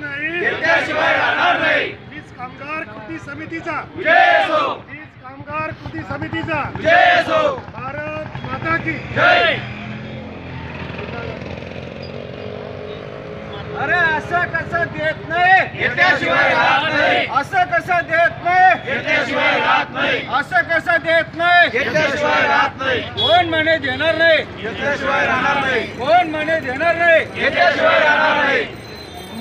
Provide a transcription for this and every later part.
राहणार नाही. हीच कामगार कृती समितीचा. हीच कामगार कृती समितीचा. भारत माता की. अरे असं कसं देत नाही? नाही. असं कसं देत नाही? असं कसं देत नाही? कोण म्हणे देणार नाही? कोण म्हणे देणार नाही.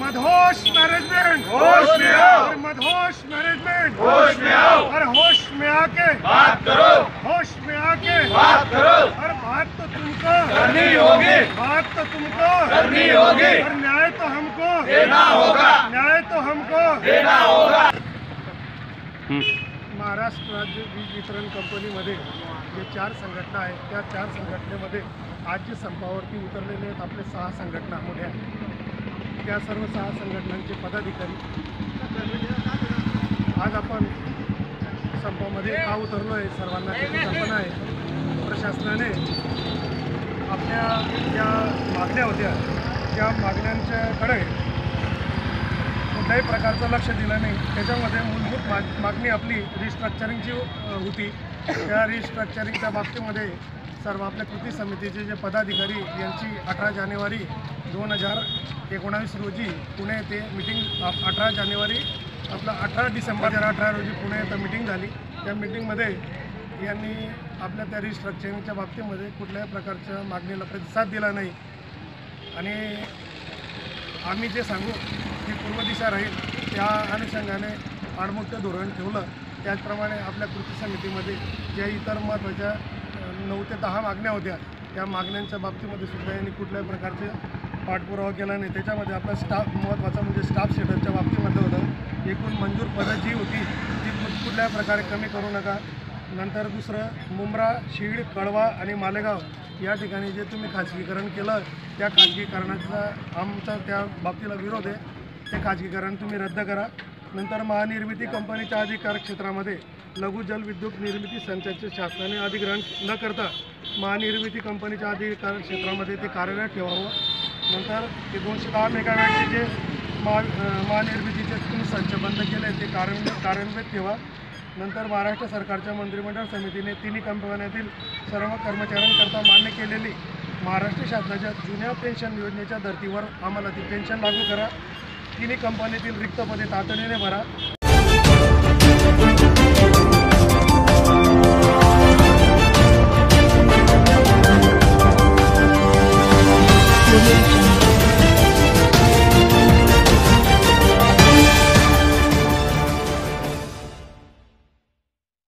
मधोश मॅनेजमेंट। होश में आओ। और मधोश मैनेजमेंट। होश में आओ। और होश में आके। बात करो। होश में आके। बात करो। और बात तो तुमको। करनी होगी। बात तो तुमको। करनी होगी। और न्याय तो हमको। देना होगा। न्याय तो हमको। देना होगा। महाराष्ट्र राज्य वीज वितरण कंपनीमध्ये जे चार संघटना आहेत त्या चार संघटनेमध्ये आज जे संपावरती उतरलेले आहेत. आपले सहा संघटना मोठ्या त्या सर्व सहा संघटनांचे पदाधिकारी आज आपण संपामध्ये का उतरलो आहे सर्वांना त्याची कल्पना आहे. प्रशासनाने आपल्या ज्या मागण्या होत्या त्या मागण्यांच्याकडे कुठल्याही प्रकारचं लक्ष दिलं नाही. त्याच्यामध्ये मूलभूत माग मागणी आपली रिस्ट्रक्चरिंगची होती. त्या रिस्ट्रक्चरिंगच्या बाबतीमध्ये सर्व आपल्या कृती समितीचे जे पदाधिकारी यांची अठरा जानेवारी दोन हजार एकोणावीस रोजी पुणे येथे मिटिंग अठरा जानेवारी आपलं अठरा डिसेंबर हजार अठरा रोजी पुणे येथे मिटिंग झाली. त्या मिटिंगमध्ये यांनी आपल्या त्या रिस्ट्रक्चरिंगच्या बाबतीमध्ये कुठल्याही प्रकारच्या मागणीला प्रतिसाद दिला नाही. आणि आम्ही जे सांगू की पूर्व दिशा राहील त्या अनुषंगाने आडमुक्त धोरण ठेवलं. त्याचप्रमाणे आपल्या कृती समितीमध्ये ज्या इतर महत्त्वाच्या नऊ ते दहा मागण्या होत्या. त्या मागण्यांच्या बाबतीमध्ये सुद्धा यांनी कुठल्याही प्रकारचे पाठपुरावा केला नाही. त्याच्यामध्ये आपला स्टाफ महत्त्वाचा म्हणजे स्टाफ शेडरच्या बाबतीमध्ये होतं. एकूण मंजूर पदं जी होती ती कुठल्याही प्रकारे कमी करू नका. नंतर दुसरं मुंब्रा शिड कळवा आणि मालेगाव या ठिकाणी जे तुम्ही खाजगीकरण केलं त्या खाजगीकरणाचा आमचा त्या बाबतीला विरोध आहे. ते खाजगीकरण तुम्ही रद्द करा. नंतर महानिर्मिती कंपनीच्या अधिकार क्षेत्रामध्ये लघु जलविद्युत निर्मिती संचाचे शासनाने अधिग्रहण न करता महानिर्मिती कंपनीच्या अधिकार क्षेत्रामध्ये ते कार्यरत ठेवावं. नंतर ते दोनशे दहा मेगावॅटचे जे महा महानिर्मितीचे तुम्ही संच बंद केले ते कार्यान्वित कार्यान्वित ठेवा. नंतर महाराष्ट्र सरकारच्या मंत्रिमंडळ समितीने तिन्ही कंपन्यातील सर्व कर्मचाऱ्यांकरता मान्य केलेली महाराष्ट्र शासनाच्या जुन्या पेन्शन योजनेच्या धर्तीवर आम्हाला ती पेन्शन लागू करा. तिन्ही कंपनीतील रिक्त पदे तातडीने भरा.